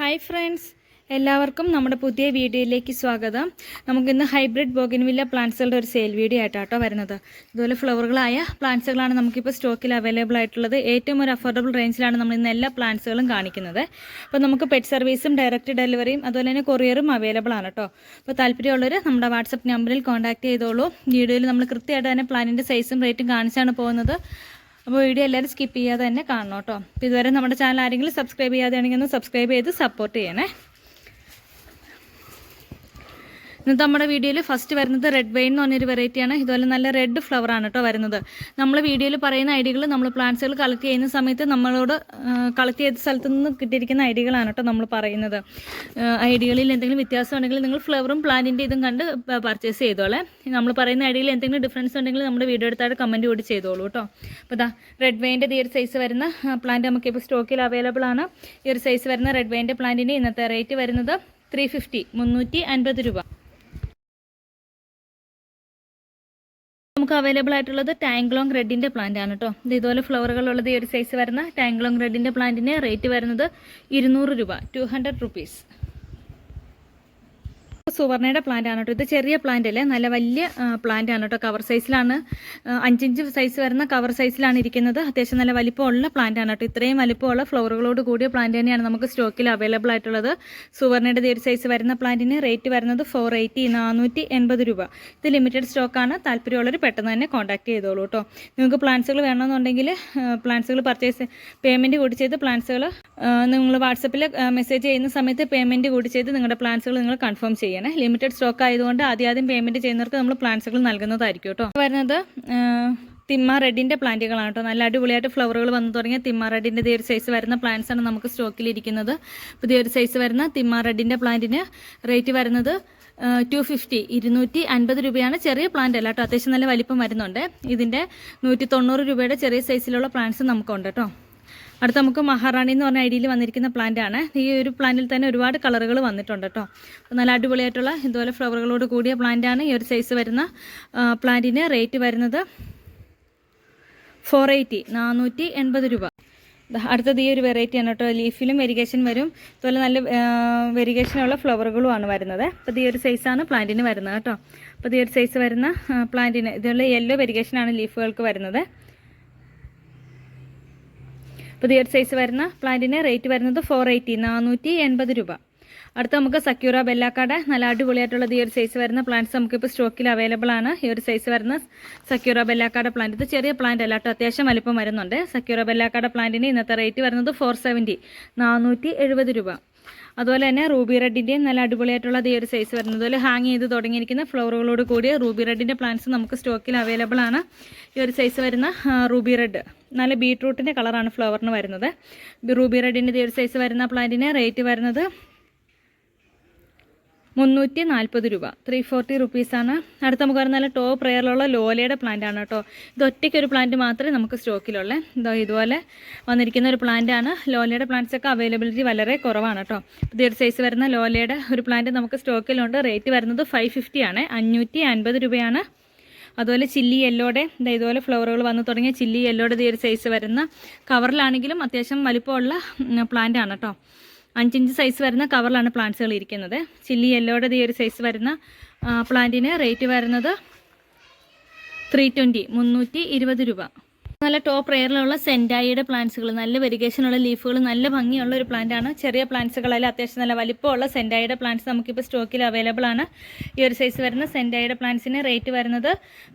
Hi friends എല്ലാവർക്കും നമ്മുടെ പുതിയ വീഡിയോയിലേക്ക് സ്വാഗതം. നമുക്കിന്ന് ഹൈബ്രിഡ് ബോഗിൻവില്ല പ്ലാന്റ്സുകളുടെ ഒരു സെയിൽ വീഡിയോ ആയിട്ടാട്ടോ വരുന്നത്. ഇതുപോലെ ഫ്ലവറുകളായ പ്ലാന്റ്സുകളാണ് നമുക്കിപ്പോൾ സ്റ്റോക്കിൽ അവൈലബിൾ ആയിട്ടുള്ളത്. ഏറ്റവും ഒരു അഫോർഡബിൾ റേഞ്ചിലാണ് നമ്മൾ ഇന്ന് എല്ലാ പ്ലാന്റ്സുകളും കാണിക്കുന്നത്. അപ്പോൾ നമുക്ക് പെറ്റ് സർവീസും ഡയറക്റ്റ് ഡെലിവറിയും അതുപോലെ തന്നെ കൊറിയറും അവൈലബിൾ ആണ് കേട്ടോ അപ്പോൾ താല്പര്യമുള്ളവർ നമ്മുടെ വാട്സപ്പ് നമ്പറിൽ കോൺടാക്ട് ചെയ്തോളൂ. വീഡിയോയിൽ നമ്മൾ കൃത്യമായിട്ട് തന്നെ പ്ലാനിന്റെ സൈസും റേറ്റും കാണിച്ചാണ് പോകുന്നത്. അപ്പോൾ വീഡിയോ എല്ലാവരും സ്കിപ്പ് ചെയ്യാതെ തന്നെ കാണണം കേട്ടോ ഇതുവരെ നമ്മുടെ ചാനൽ ആരെങ്കിലും സബ്സ്ക്രൈബ് ചെയ്യാതെയാണെങ്കിൽ ഒന്ന് സബ്സ്ക്രൈബ് ചെയ്ത് സപ്പോർട്ട് ചെയ്യണേ. ഇന്നത്തെ നമ്മുടെ വീഡിയോയിൽ ഫസ്റ്റ് വരുന്നത് റെഡ് വെയിൻ എന്ന് പറഞ്ഞൊരു വെറൈറ്റിയാണ് ഇതുപോലെ നല്ല റെഡ് ഫ്ലവർ ആണ് കേട്ടോ വരുന്നത്. നമ്മൾ വീഡിയോയിൽ പറയുന്ന ഐഡികൾ നമ്മൾ പ്ലാന്റ്സുകൾ കളക്ട് ചെയ്യുന്ന സമയത്ത് നമ്മളോട് കളക്ട് ചെയ്ത സ്ഥലത്ത് നിന്ന് കിട്ടിയിരിക്കുന്ന ഐഡികളാണ് കേട്ടോ നമ്മൾ പറയുന്നത്. ഐഡികളിൽ എന്തെങ്കിലും വ്യത്യാസം ഉണ്ടെങ്കിൽ നിങ്ങൾ ഫ്ലവറും പ്ലാന്റിന്റെ ഇതും കണ്ട് പർച്ചേസ് ചെയ്തോളെ. നമ്മൾ പറയുന്ന ഐഡിയയിൽ എന്തെങ്കിലും ഡിഫറൻസ് ഉണ്ടെങ്കിൽ നമ്മുടെ വീഡിയോ എടുത്തായിട്ട് കമന്റ് കൂടി ചെയ്തോളൂ കേട്ടോ അപ്പോൾ ഇതാ റെഡ് വെയിന്റെ ഈ ഒരു സൈസ് വരുന്ന പ്ലാന്റ് നമുക്കിപ്പോൾ സ്റ്റോക്കിൽ അവൈലബിൾ ആണ്. ഈ ഒരു സൈസ് വരുന്ന റെഡ് വെയിന്റെ പ്ലാന്റിന്റെ ഇന്നത്തെ റേറ്റ് വരുന്നത് ത്രീ ഫിഫ്റ്റി മുന്നൂറ്റി അൻപത് രൂപ. നമുക്ക് അവൈലബിൾ ആയിട്ടുള്ളത് ടാങ്ക്ലോങ് റെഡിന്റെ പ്ലാന്റ് ആണ് കേട്ടോ ഇത് ഇതുപോലെ ഫ്ലവറുകളുള്ളത് ഈ ഒരു സൈസ് വരുന്ന ടാങ്ക്ലോങ് റെഡിന്റെ പ്ലാന്റിന് റേറ്റ് വരുന്നത് ഇരുന്നൂറ് രൂപ ടു ഹൺഡ്രഡ് റുപ്പീസ് സുവർണയുടെ പ്ലാന്റ് ആണ് കേട്ടോ. ഇത് ചെറിയ പ്ലാന്റ് അല്ലേ? നല്ല വലിയ പ്ലാന്റ് ആണ് കേട്ടോ. കവർ സൈസിലാണ് അഞ്ചിഞ്ച് സൈസ് വരുന്ന കവർ സൈസിലാണ് ഇരിക്കുന്നത്. അത്യാവശ്യം നല്ല വലിപ്പമുള്ള പ്ലാന്റ് ആണ് കേട്ടോ. ഇത്രയും വലിപ്പമുള്ള ഫ്ലവറുകളോട് കൂടിയ പ്ലാന്റ് തന്നെയാണ് നമുക്ക് സ്റ്റോക്കിൽ അവൈലബിൾ ആയിട്ടുള്ളത്. സുവർണയുടെ ഒരു സൈസ് വരുന്ന പ്ലാന്റിന് റേറ്റ് വരുന്നത് ഫോർ എയ്റ്റി നാനൂറ്റി എൺപത് രൂപ. ഇത് ലിമിറ്റഡ് സ്റ്റോക്കാണ് താല്പര്യമുള്ളവർ പെട്ടെന്ന് തന്നെ കോൺടാക്ട് ചെയ്തോളൂ കേട്ടോ. നിങ്ങൾക്ക് പ്ലാന്റ്സുകൾ വേണമെന്നുണ്ടെങ്കിൽ പ്ലാന്റ്സുകൾ പർച്ചേസ് പേയ്മെന്റ് കൂടി ചെയ്ത് പ്ലാന്റ്സുകൾ നിങ്ങൾ വാട്സപ്പിൽ മെസ്സേജ് ചെയ്യുന്ന സമയത്ത് പേയ്മെന്റ് കൂടി ചെയ്ത് നിങ്ങളുടെ പ്ലാന്റ്സുകൾ നിങ്ങൾ കൺഫേം ചെയ്യണം. ലിമിറ്റഡ് സ്റ്റോക്ക് ആയതുകൊണ്ട് ആദ്യം ആദ്യം പേയ്മെന്റ് ചെയ്യുന്നവർക്ക് നമ്മൾ പ്ലാന്റ്സുകൾ നൽകുന്നതായിരിക്കും കേട്ടോ വരുന്നത് തിമ്മ റെഡിന്റെ പ്ലാന്റുകളാണ് കേട്ടോ നല്ല അടിപൊളിയായിട്ട് ഫ്ലവറുകൾ വന്നു തുടങ്ങിയ തിമ്മ റെഡിന്റെ ഒരു സൈസ് വരുന്ന പ്ലാന്റ്സ് ആണ് നമുക്ക് സ്റ്റോക്കിൽ ഇരിക്കുന്നത്. പുതിയൊരു സൈസ് വരുന്ന തിമ്മ റെഡിന്റെ പ്ലാന്റിന് റേറ്റ് വരുന്നത് ടു ഫിഫ്റ്റി ഇരുന്നൂറ്റി അൻപത് രൂപയാണ് ചെറിയ പ്ലാന്റ് അല്ല കേട്ടോ അത്യാവശ്യം നല്ല വലിപ്പം വരുന്നുണ്ട്. ഇതിന്റെ നൂറ്റി തൊണ്ണൂറ് രൂപയുടെ ചെറിയ സൈസിലുള്ള പ്ലാന്റ്സ് നമുക്കുണ്ട് കേട്ടോ അടുത്ത നമുക്ക് മഹാറാണി എന്ന് പറഞ്ഞ ഐഡിയിൽ വന്നിരിക്കുന്ന പ്ലാന്റ് ആണ്. ഈ ഒരു പ്ലാന്റിൽ തന്നെ ഒരുപാട് കളറുകൾ വന്നിട്ടുണ്ട് കേട്ടോ. നല്ല അടിപൊളിയായിട്ടുള്ള ഇതുപോലെ ഫ്ലവറുകളോട് കൂടിയ പ്ലാന്റ് ആണ്. ഈ ഒരു സൈസ് വരുന്ന പ്ലാന്റിന് റേറ്റ് വരുന്നത് ഫോർ എയ്റ്റി നാനൂറ്റി എൺപത് രൂപ അടുത്തത് ഈ ഒരു വെറൈറ്റി ആണ് കേട്ടോ. ലീഫിലും വെരിഗേഷൻ വരും. ഇതുപോലെ നല്ല വെരിഗേഷനുള്ള ഫ്ലവറുകളുമാണ് വരുന്നത്. അപ്പോൾ ഈ ഒരു സൈസാണ് പ്ലാന്റിന് വരുന്നത് കേട്ടോ. അപ്പോൾ ഈ ഒരു സൈസ് വരുന്ന പ്ലാന്റിന് ഇതുപോലെ യെല്ലോ വെരിഗേഷനാണ് ലീഫുകൾക്ക് വരുന്നത്. പുതിയ സൈസ് വരുന്ന പ്ലാന്റിന് റേറ്റ് വരുന്നത് ഫോർ എയ്റ്റി നാനൂറ്റി എൺപത് രൂപ. അടുത്ത നമുക്ക് സക്യൂറ ബെല്ലാക്കാട് നല്ല അടിപൊളിയായിട്ടുള്ള ഈ ഒരു സൈസ് വരുന്ന പ്ലാന്റ്സ് നമുക്കിപ്പോൾ സ്റ്റോക്കിൽ അവൈലബിൾ ആണ്. ഈ ഒരു സൈസ് വരുന്ന സക്യൂറ ബെല്ലാക്കാട് പ്ലാന്റ് ഇത് ചെറിയ പ്ലാന്റ് അല്ല കേട്ടോ അത്യാവശ്യം വലിപ്പം വരുന്നുണ്ട്. സക്യൂറ ബെല്ലാക്കാട് പ്ലാന്റിന് ഇന്നത്തെ റേറ്റ് വരുന്നത് ഫോർ സെവന്റി നാനൂറ്റി എഴുപത് രൂപ. അതുപോലെ തന്നെ റൂബി റെഡിന്റെയും നല്ല അടിപൊളിയായിട്ടുള്ള ഈ ഒരു സൈസ് വരുന്നത്. അതുപോലെ ഹാങ് ചെയ്ത് തുടങ്ങിയിരിക്കുന്ന ഫ്ലവറുകളോട് കൂടിയ റൂബി റെഡിന്റെ പ്ലാന്റ്സ് നമുക്ക് സ്റ്റോക്കിൽ അവൈലബിൾ ആണ്. ഈ ഒരു സൈസ് വരുന്ന റൂബി റെഡ് നല്ല ബീട്രൂട്ടിന്റെ കളറാണ് ഫ്ലവറിന് വരുന്നത്. റൂബി റെഡിന്റെ ഈ ഒരു സൈസ് വരുന്ന പ്ലാന്റിന് റേറ്റ് വരുന്നത് മുന്നൂറ്റി നാൽപ്പത് രൂപ ത്രീ ഫോർട്ടി റുപ്പീസാണ് അടുത്ത നമുക്ക് പറഞ്ഞാൽ ടോപ്പ് റെയറിലുള്ള ലോലയുടെ പ്ലാന്റ് ആണ് കേട്ടോ. ഇത് ഒറ്റയ്ക്ക് ഒരു പ്ലാന്റ് മാത്രമേ നമുക്ക് സ്റ്റോക്കിലുള്ളൂ ഇതോ ഇതുപോലെ വന്നിരിക്കുന്ന ഒരു പ്ലാന്റ് ആണ്. ലോലയുടെ പ്ലാന്റ്സ് ഒക്കെ അവൈലബിലിറ്റി വളരെ കുറവാണ് കേട്ടോ. പുതിയൊരു സൈസ് വരുന്ന ലോലയുടെ ഒരു പ്ലാന്റ് നമുക്ക് സ്റ്റോക്കിലുണ്ട് റേറ്റ് വരുന്നത് ഫൈവ് ഫിഫ്റ്റി ആണ്. അഞ്ഞൂറ്റി അൻപത് രൂപയാണ്. അതുപോലെ ചില്ലി യെല്ലോടെ ഇതുപോലെ ഫ്ലവറുകൾ വന്നു തുടങ്ങിയ ചില്ലി യെല്ലോടെ ഈ ഒരു സൈസ് വരുന്ന കവറിലാണെങ്കിലും അത്യാവശ്യം വലിപ്പമുള്ള പ്ലാന്റ് ആണ് കേട്ടോ. അഞ്ചിഞ്ച് സൈസ് വരുന്ന കവറിലാണ് പ്ലാന്റ്സുകൾ ഇരിക്കുന്നത്. ചില്ലി യെല്ലോയുടെ ഈ ഒരു സൈസ് വരുന്ന പ്ലാന്റിന് റേറ്റ് വരുന്നത് ത്രീ ട്വന്റി മുന്നൂറ്റി ഇരുപത് രൂപ. നല്ല ടോപ്പ് റെയറിലുള്ള സെന്റായിയുടെ പ്ലാന്റ്സുകൾ നല്ല വെരിഗേഷനുള്ള ലീഫുകൾ നല്ല ഭംഗിയുള്ള ഒരു പ്ലാന്റ് ആണ്. ചെറിയ പ്ലാന്റ്സുകളല്ല അത്യാവശ്യം നല്ല വലിപ്പമുള്ള സെന്റായിയുടെ പ്ലാന്റ്സ് നമുക്കിപ്പോൾ സ്റ്റോക്കിൽ അവൈലബിൾ ആണ്. ഈ ഒരു സൈസ് വരുന്ന സെന്റായിയുടെ പ്ലാന്റ്സിന് റേറ്റ് വരുന്നത്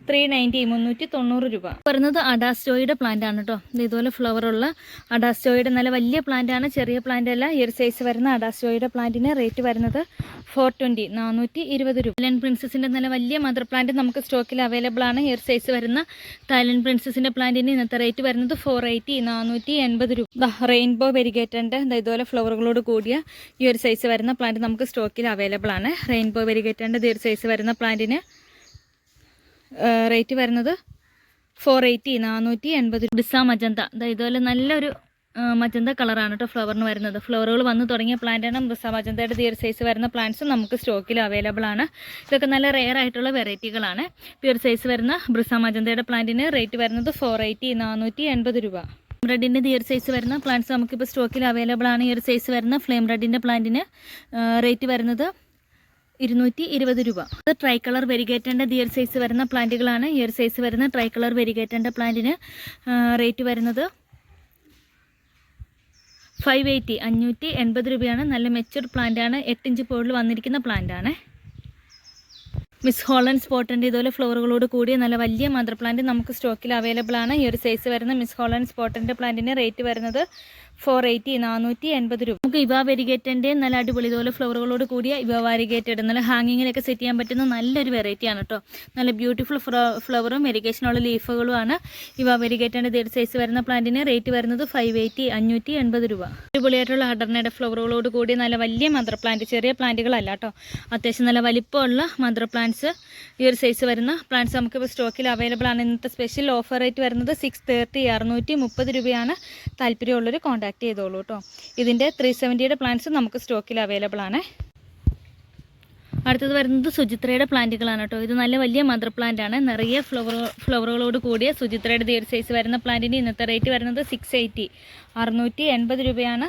ത്രീ നയന്റി മുന്നൂറ്റി തൊണ്ണൂറ് രൂപ. വരുന്നത് അഡാസ്റ്റോയുടെ പ്ലാന്റ് ആണ് കേട്ടോ ഇതുപോലെ ഫ്ലവറുള്ള അഡാസ്റ്റോയുടെ നല്ല വലിയ പ്ലാന്റ് ആണ് ചെറിയ പ്ലാന്റ് അല്ല. ഈ ഒരു സൈസ് വരുന്ന അഡാസ്റ്റോയുടെ പ്ലാന്റിന് റേറ്റ് വരുന്നത് ഫോർ ട്വന്റി നാനൂറ്റി ഇരുപത് രൂപ. തായ്ലൻഡ് പ്രിൻസസിന്റെ നല്ല വലിയ മദർ പ്ലാന്റ് നമുക്ക് സ്റ്റോക്കിൽ അവൈലബിൾ ആണ്. ഈ ഒരു സൈസ് വരുന്ന തായ്ലൻഡ് പ്രിൻസസിന്റെ പ്ലാന്റിന് ഇന്നത്തെ റേറ്റ് വരുന്നത് ഫോർ എയ്റ്റി നാനൂറ്റി എൺപത് രൂപ റെയിൻബോ വെരിഗേറ്റന്റെ ഇതുപോലെ ഫ്ലവറുകളോട് കൂടിയ ഈ ഒരു സൈസ് വരുന്ന പ്ലാന്റ് നമുക്ക് സ്റ്റോക്കിൽ അവൈലബിൾ ആണ്. റെയിൻബോ വെരിഗേറ്റന്റെ ഈ ഒരു സൈസ് വരുന്ന പ്ലാന്റിന് റേറ്റ് വരുന്നത് ഫോർ എയ്റ്റി നാനൂറ്റി എൺപത് ഡിസ മജന്ത ഇതുപോലെ നല്ലൊരു മജന്ത കളറാണ് കേട്ടോ ഫ്ലവറിന് വരുന്നത്? ഫ്ലവറുകൾ വന്ന് തുടങ്ങിയ പ്ലാന്റാണ് ബ്രിസ മജന്തയുടെ ഈ സൈസ് വരുന്ന പ്ലാന്റ്സ് നമുക്ക് സ്റ്റോക്കിൽ അവൈലബിൾ ആണ്. ഇതൊക്കെ നല്ല റെയർ ആയിട്ടുള്ള വെറൈറ്റികളാണ് ഈ സൈസ് വരുന്ന ബ്രിസ മജന്തയുടെ പ്ലാന്റിന് റേറ്റ് വരുന്നത് ഫോർ എയ്റ്റി നാനൂറ്റി എൺപത് രൂപ. റെഡിന്റെ ഒരു സൈസ് വരുന്ന പ്ലാന്റ്സ് നമുക്കിപ്പോൾ സ്റ്റോക്കിൽ അവൈലബിൾ ആണ്. ഈ ഒരു സൈസ് വരുന്ന ഫ്ലെയിം റെഡിന്റെ പ്ലാന്റിന് റേറ്റ് വരുന്നത് ഇരുന്നൂറ്റി ഇരുപത് രൂപ. അത് ട്രൈ കളർ വെരിഗേറ്റന്റെ ദിയർ സൈസ് വരുന്ന പ്ലാന്റുകളാണ് ഈ ഒരു സൈസ് വരുന്ന ട്രൈ കളർ വെരിഗേറ്റന്റെ പ്ലാന്റിന് റേറ്റ് വരുന്നത് ഫൈവ് എയ്റ്റി അഞ്ഞൂറ്റി എൺപത് രൂപയാണ്. നല്ല ആണ്. എട്ട് ഇഞ്ച് പോളിൽ വന്നിരിക്കുന്ന പ്ലാന്റ് ആണ്. മിസ് ഹോളൻ സ്പോട്ടിന്റെ ഇതുപോലെ ഫ്ലോറുകളോട് കൂടിയ നല്ല വലിയ മദർ പ്ലാന്റ് നമുക്ക് സ്റ്റോക്കിൽ അവൈലബിൾ ആണ്. ഈ ഒരു സൈസ് വരുന്ന മിസ് ഹോളൻ സ്പോട്ടിന്റെ പ്ലാന്റിന് റേറ്റ് വരുന്നത് ഫോർ എയ്റ്റി നാനൂറ്റി എൺപത് രൂപ. നമുക്ക് ഇവ വെരിഗേറ്റന്റെ നല്ല അടിപൊളി ഇതുപോലെ ഫ്ലവറുകളോട് കൂടിയ ഇവ വാരിഗേറ്റഡ് നല്ല ഹാങ്ങിങ്ങിലൊക്കെ സെറ്റ് ചെയ്യാൻ പറ്റുന്ന നല്ലൊരു വെറൈറ്റി ആണ് കേട്ടോ നല്ല ബ്യൂട്ടിഫുൾ ഫ്ലവറും വെരിഗേഷനുള്ള ലീഫുകളുമാണ്. ഇവ വെരിഗേറ്റന്റെ ഇതേ സൈസ് വരുന്ന പ്ലാന്റിന് റേറ്റ് വരുന്നത് ഫൈവ് എയ്റ്റി അഞ്ഞൂറ്റി എൺപത് രൂപ. അടിപൊളിയായിട്ടുള്ള അടർണയുടെ ഫ്ലവറുകളോട് കൂടിയ നല്ല വലിയ മദർ പ്ലാന്റ് ചെറിയ പ്ലാന്റുകളല്ല കേട്ടോ അത്യാവശ്യം നല്ല വലിപ്പമുള്ള മദർ പ്ലാന്റ്സ് ഈ ഒരു സൈസ് വരുന്ന പ്ലാന്റ്സ് നമുക്കിപ്പോൾ സ്റ്റോക്കിൽ അവൈലബിൾ ആണ്. ഇന്നത്തെ സ്പെഷ്യൽ ഓഫർ റേറ്റ് വരുന്നത് സിക്സ് തേർട്ടി അറുന്നൂറ്റി മുപ്പത് രൂപയാണ് താല്പര്യമുള്ളൊരു കോൺടാക്ട് ചെയ്തോളൂ കേട്ടോ ഇതിന്റെ ത്രീ സെവന്റിയുടെ പ്ലാന്റ്സ് നമുക്ക് സ്റ്റോക്കിൽ അവൈലബിൾ ആണ്. അടുത്തത് വരുന്നത് സുചിത്രയുടെ പ്ലാന്റുകളാണ് കേട്ടോ ഇത് നല്ല വലിയ മദർ പ്ലാന്റ് ആണ്. നിറയെ ഫ്ലവർ ഫ്ലവറുകളോട് കൂടിയ സുചിത്രയുടെ ദീർഘ സൈസ് വരുന്ന പ്ലാന്റിന്റെ ഇന്നത്തെ റേറ്റ് വരുന്നത് സിക്സ് എയ്റ്റി അറുന്നൂറ്റി എൺപത് രൂപയാണ്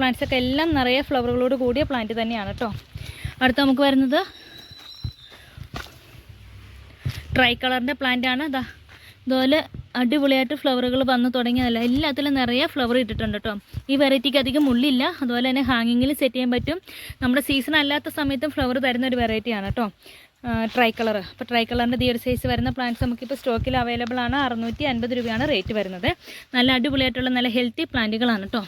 പ്ലാന്റ്സ് ഒക്കെ എല്ലാം നിറയെ ഫ്ലവറുകളോട് കൂടിയ പ്ലാന്റ് തന്നെയാണ് കേട്ടോ അടുത്ത നമുക്ക് വരുന്നത് ട്രൈ കളറിന്റെ പ്ലാന്റ് ആണ്. ഇതാ ഇതുപോലെ അടിപൊളിയായിട്ട് ഫ്ലവറുകൾ വന്ന് തുടങ്ങിയതല്ല എല്ലാത്തിലും നിറയെ ഫ്ലവർ ഇട്ടിട്ടുണ്ട് കേട്ടോ ഈ വെറൈറ്റിക്ക് അധികം ഉള്ളില്ല അതുപോലെ തന്നെ ഹാങ്ങിങ്ങിൽ സെറ്റ് ചെയ്യാൻ പറ്റും. നമ്മുടെ സീസൺ അല്ലാത്ത സമയത്തും ഫ്ലവർ തരുന്ന ഒരു വെറൈറ്റിയാണ് കേട്ടോ ട്രൈ കളർ അപ്പോൾ ട്രൈ കളറിന്റെ ഈ ഒരു സൈസ് വരുന്ന പ്ലാന്റ്സ് നമുക്കിപ്പോൾ സ്റ്റോക്കിൽ അവൈലബിൾ ആണ്. അറുന്നൂറ്റി അൻപത് രൂപയാണ് റേറ്റ് വരുന്നത്. നല്ല അടിപൊളിയായിട്ടുള്ള നല്ല ഹെൽത്തി പ്ലാന്റുകളാണ് കേട്ടോ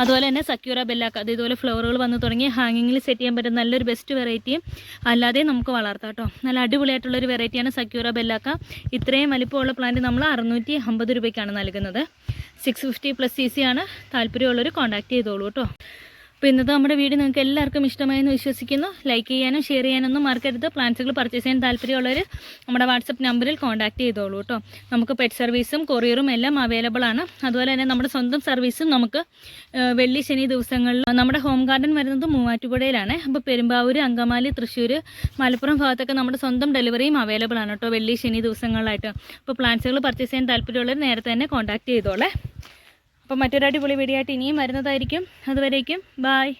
അതുപോലെ തന്നെ സക്യൂറ ബെല്ലാക്ക അത് ഇതുപോലെ ഫ്ലവറുകൾ വന്ന് തുടങ്ങി ഹാങ്ങിങ്ങിൽ സെറ്റ് ചെയ്യാൻ പറ്റുന്ന നല്ലൊരു ബെസ്റ്റ് വെറൈറ്റിയും അല്ലാതെ നമുക്ക് വളർത്താം കേട്ടോ നല്ല അടിപൊളിയായിട്ടുള്ളൊരു വെറൈറ്റിയാണ് സക്യൂറ ബെല്ലാക്ക ഇത്രയും വലിപ്പമുള്ള പ്ലാന്റ് നമ്മൾ അറുന്നൂറ്റി അമ്പത് രൂപയ്ക്കാണ് നൽകുന്നത്. Six fifty plus C C ആണ്. താല്പര്യമുള്ളവർ കോൺടാക്ട് ചെയ്തോളൂ കേട്ടോ അപ്പോൾ ഇന്നത്തെ നമ്മുടെ വീഡിയോ നിങ്ങൾക്ക് എല്ലാവർക്കും ഇഷ്ടമായെന്ന് വിശ്വസിക്കുന്നു. ലൈക്ക് ചെയ്യാനും ഷെയർ ചെയ്യാനൊന്നും മറക്കരുത്. പ്ലാന്റ്സുകൾ പർച്ചേസ് ചെയ്യാൻ താല്പര്യമുള്ളവർ നമ്മുടെ വാട്സപ്പ് നമ്പറിൽ കോൺടാക്ട് ചെയ്തോളൂ കേട്ടോ. നമുക്ക് പെറ്റ് സർവീസും കൊറിയറും എല്ലാം അവൈലബിൾ ആണ്. അതുപോലെ തന്നെ നമ്മുടെ സ്വന്തം സർവീസും നമുക്ക് വെള്ളി ശനി ദിവസങ്ങളിൽ നമ്മുടെ ഹോം ഗാർഡൻ വരുന്നത് മൂവാറ്റുപുഴയിലാണ്. അപ്പോൾ പെരുമ്പാവൂർ അങ്കമാലി തൃശ്ശൂർ മലപ്പുറം ഭാഗത്തൊക്കെ നമ്മുടെ സ്വന്തം ഡെലിവറിയും അവൈലബിൾ ആണ് കേട്ടോ വെള്ളി ശനി ദിവസങ്ങളിലായിട്ട്. അപ്പോൾ പ്ലാന്റ്സുകൾ പർച്ചേസ് ചെയ്യാൻ താല്പര്യമുള്ളവർ നേരത്തെ തന്നെ കോൺടാക്ട് ചെയ്തോളേ. അപ്പോൾ മറ്റൊരു അടിപൊളി വീഡിയോ ആയിട്ട് ഇനിയും വരുന്നതായിരിക്കും. അതുവരേക്കും ബായ്